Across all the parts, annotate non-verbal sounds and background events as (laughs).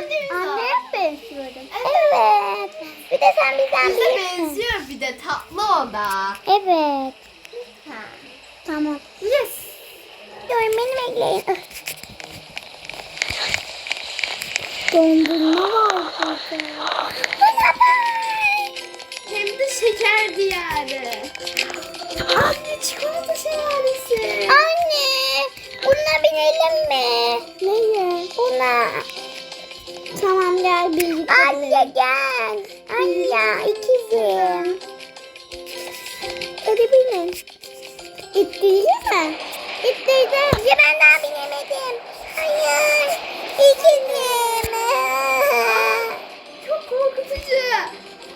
Anneye mi benziyorum? Evet. Bir de sen bizden Bize büyüksün. benziyor bir de tatlı o da. Evet. Ha. Tamam. Yes. Dur beni bekleyin. Dondurma var burada. Hem de şeker diyarı. Anne çikolata şelalesi. Anne, buna binelim mi? Neye? Buna. Tamam gel birlikte Anne gel. Anne ikizim. Hadi binin. İttirdin mi? İttirdim. Ya ben daha binemedim. Hayır. İkizim. Çok korkutucu.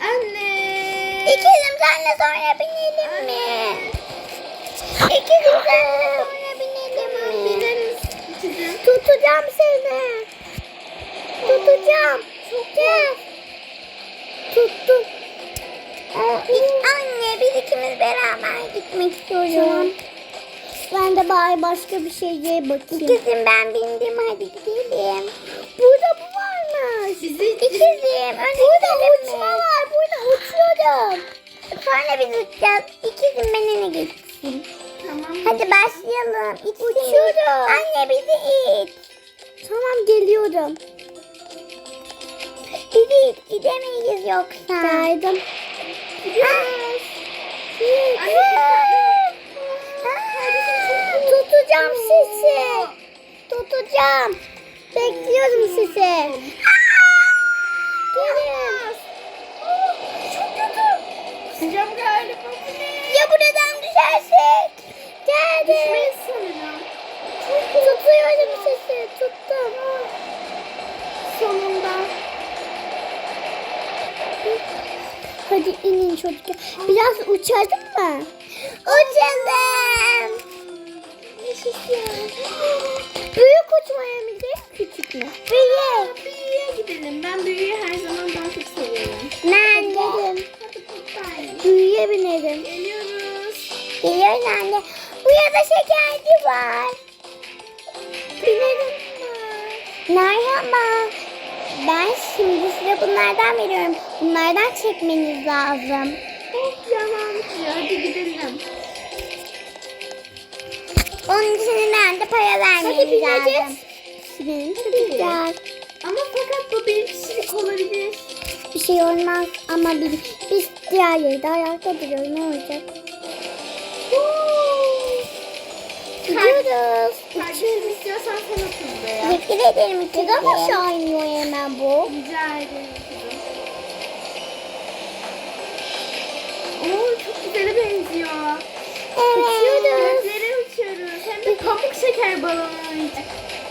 Anne. İkizim senle sonra binelim mi? İkizim senle sonra binelim mi? Tutacağım seni. Tutacağım. Gel. Tuttum. Anne biz ikimiz beraber gitmek istiyoruz. Ben de bari başka bir şeye bakayım. İkizim ben bindim hadi gidelim. Burada bu varmış. Bizi İkizim. Burada uçma var. Burada uçuyorum. Sonra biz uçacağız. İkizim ben öne geçsin. Tamam. Hadi başlayalım. Uçuyorum. Anne bizi it. Tamam geliyorum. İt. Gidemeyiz yoksa. Geldim. Gidiyoruz. Tutacağım sizi. Tutacağım. Bekliyorum sizi. Gelin. Çok kötü. Sıcağım galiba. Ya buradan düşersek? Geldim. Düşmeyiz sanırım. Tutuyorum sizi. Tuttum. Hadi inin çocuklar. Biraz uçalım mı? Uçalım. Büyük uçmaya mı gidelim küçük mü? Büyük. Büyüye gidelim. Ben büyüyü her zaman daha çok seviyorum. Ben de. Büyüye binelim. Geliyoruz. Geliyoruz anne. Bu da şekerci var. Binelim. Merhaba. Ben şimdi size bunlardan veriyorum. Bunlardan çekmeniz lazım. Of yalancı. Hadi gidelim. Onun için ben de para vermeniz lazım. Güzel. Ama fakat bu bir kişilik olabilir. Bir şey olmaz ama biz, biz diğer yerde ayakta duruyoruz. Ne olacak? Gidiyoruz. Kardeşim istiyorsan sen otur buraya. Teşekkür ederim. Neden aşağı iniyor hemen bu? Rica ederim kızım. Oo çok güzele benziyor. Evet. Göklere uçuyoruz. Hem de pamuk şeker balonu için.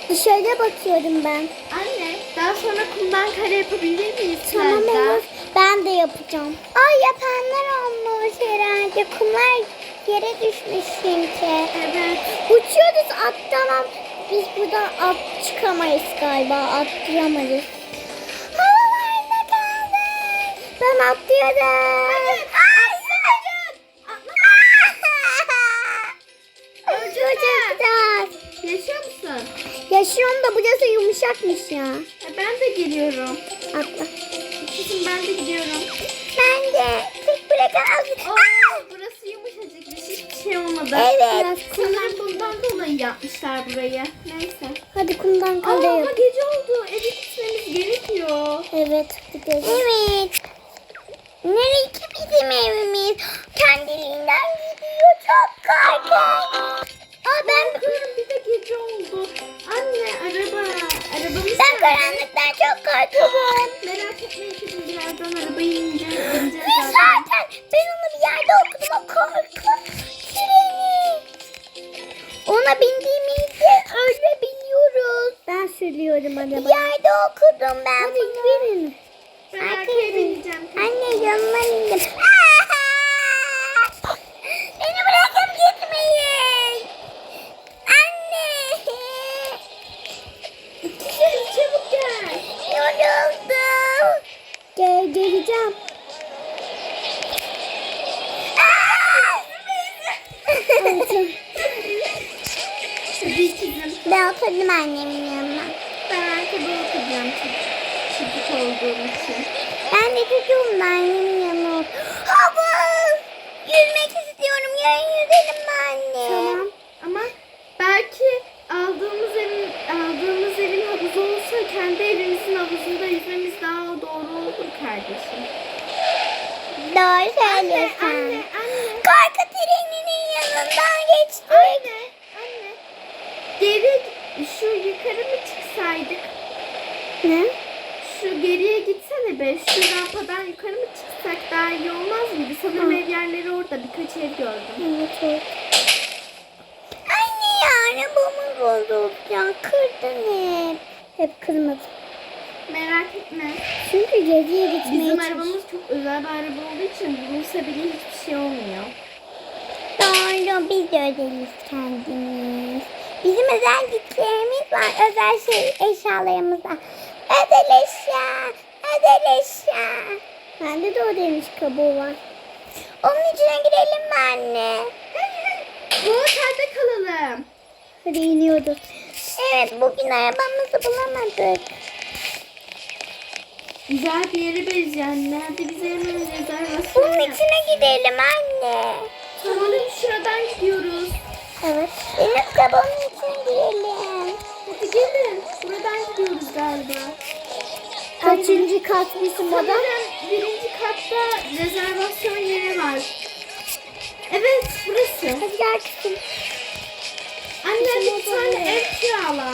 Dışarıda bakıyorum ben. Anne daha sonra kumdan kare yapabilir miyiz? Tamam Selda? olur. Ben de yapacağım. Ay yapanlar olmuş herhalde. Kumlar yere düşmüş çünkü. Evet. Uçuyoruz atlamam. Biz buradan at çıkamayız galiba. Atlayamayız. Havalarda kaldık. Ben atlıyorum. Hayır. Çocuklar. Yaşıyor musun? Yaşıyorum da burası yumuşakmış ya. E, ben de geliyorum. Atla. Kızım ben de gidiyorum. Ben de. Olmadı. Evet. Sanırım bundan dolayı yapmışlar burayı. Neyse. Hadi kumdan Aa, ama gece oldu. Eve gitmemiz gerekiyor. Evet gidelim. Evet. Nereye ki bizim evimiz? Kendiliğinden gidiyor çok korkunç. Aa ben Bakıyorum bir de gece oldu. Anne araba. Arabamız ben karanlıktan çok korkuyorum. Merak etmeyin kızım birazdan arabaya ineceğiz. ineceğiz zaten. zaten okudum ben Hadi binin. Ben arkaya bineceğim. Anne yanına indim. (laughs) Beni bırakıp gitmeyin. Anne. Güzel çabuk gel. Yoruldum. Gel geleceğim. Ben oturdum annemin yanına. Ben arkada oturacağım. olduğum için. Ben de çocuğum da annemin yanına. Havuz. Yüzmek istiyorum. Yarın yüzelim mi anne? Tamam ama belki aldığımız evin aldığımız evin havuzu olsa kendi evimizin havuzunda yüzmemiz daha doğru olur kardeşim. Doğru Anne, söylüyorsun. anne, anne. Korku treninin yanından geçtik. Anne, anne. Geri şu yukarı mı çıksaydık? Ne? Şu geriye gitsene be. Şu rampadan yukarı mı çıksak daha iyi olmaz mıydı? Sanırım ev yerleri orada. Birkaç ev gördüm. Evet evet. Anne ya arabamı bozulacak. Kırdın hep. Hep kırmadım. Merak etme. Çünkü geriye gitmeye Bizim arabamız çok özel bir araba olduğu için vurulsa bile hiçbir şey olmuyor. Doğru biz de özeliz kendimiz. Bizim özelliklerimiz var. Özel şey eşyalarımız var. Özel eşya. Özel eşya. Bende de o demiş kabuğu var. Onun içine girelim mi anne? (laughs) Bu otelde kalalım. Hadi iniyoruz. Evet bugün arabamızı bulamadık. Güzel bir yere benzeyen. Nerede bize hemen rezervasyon Bunun içine gidelim anne. Tamam şuradan gidiyoruz. Evet. Deniz kabuğunun içine girelim. Hadi gelin. Buradan gidiyoruz galiba. Kaçıncı kat bizim? Sanırım birinci katta rezervasyon yeri var. Evet burası. Hadi gel kızım. Anne bir tane ev kirala.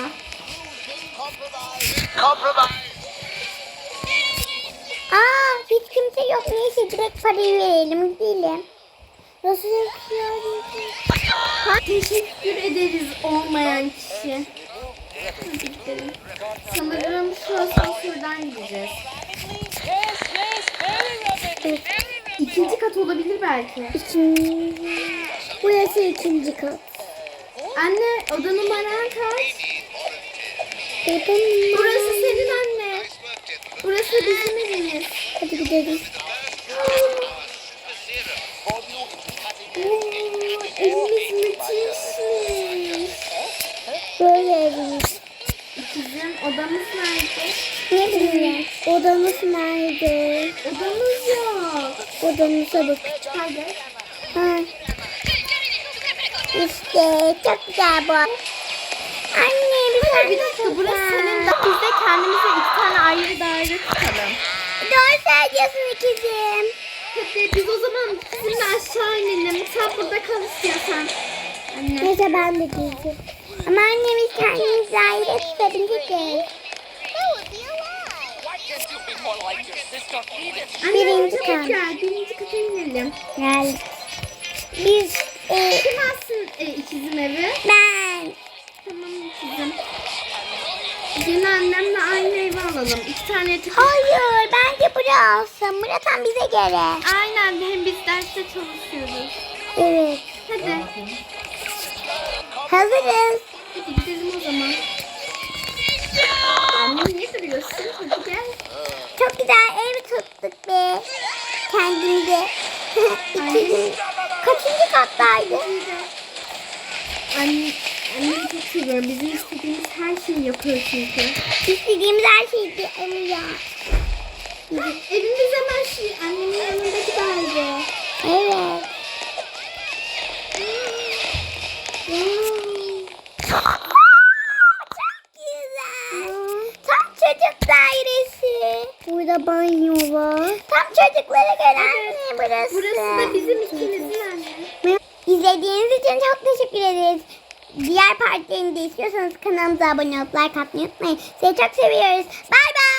Aa hiç kimse yok. Neyse direkt parayı verelim gidelim. Nasıl yapıyoruz? Teşekkür ederiz olmayan kişi. Hadi gidelim. Sanırım şu asansörden gideceğiz. İkinci kat olabilir belki. İkinci... Burası ikinci kat. Anne oda numaran kaç? Benim Burası senin anne. Burası bizim evimiz. Hadi gidelim. Odamız nerede? Odamız yok. Odamıza bak. Hadi. Ha. İşte çok güzel bu. Anne bir tane bir dakika burası senin de biz de kendimize iki tane ayrı daire tutalım. Doğru söylüyorsun ikizim. Hadi biz o zaman sizinle aşağı inelim. Sen burada kal istiyorsan. Anne. Neyse ben de giyeceğim. Ama annemiz kendimizi ayrı tutabiliriz. Birinci kat. Birinci kata inelim. Gel. Biz e, Kim alsın e, ikizin evi? ben Tamam ikizim. Yine annemle aynı evi alalım. İki tane yatak. Hayır bence buraya alsın. Burası bize göre. Aynen hem biz derste çalışıyoruz. Evet. Hadi. Hazırız. Hadi gidelim o zaman. Anne niye duruyorsun? Hadi gel. Çok güzel ev tuttuk be. Kendimize. (laughs) İkinci, kaçıncı kattaydı? Anne, annemi çok seviyorum. Bizim istediğimiz her şeyi yapıyor çünkü. İstediğimiz her şeyi bir alıyor. Evimiz hemen şu annemin yanındaki daire. Evet. Çok güzel. Tam çocuk dairesi. Burada banyo var. Tam çocuklara göre anne burası. Burası da bizim ikimizin anne. İzlediğiniz için çok teşekkür ederiz. Diğer partilerini de istiyorsanız kanalımıza abone olup like atmayı unutmayın. Sizi çok seviyoruz. Bay bay.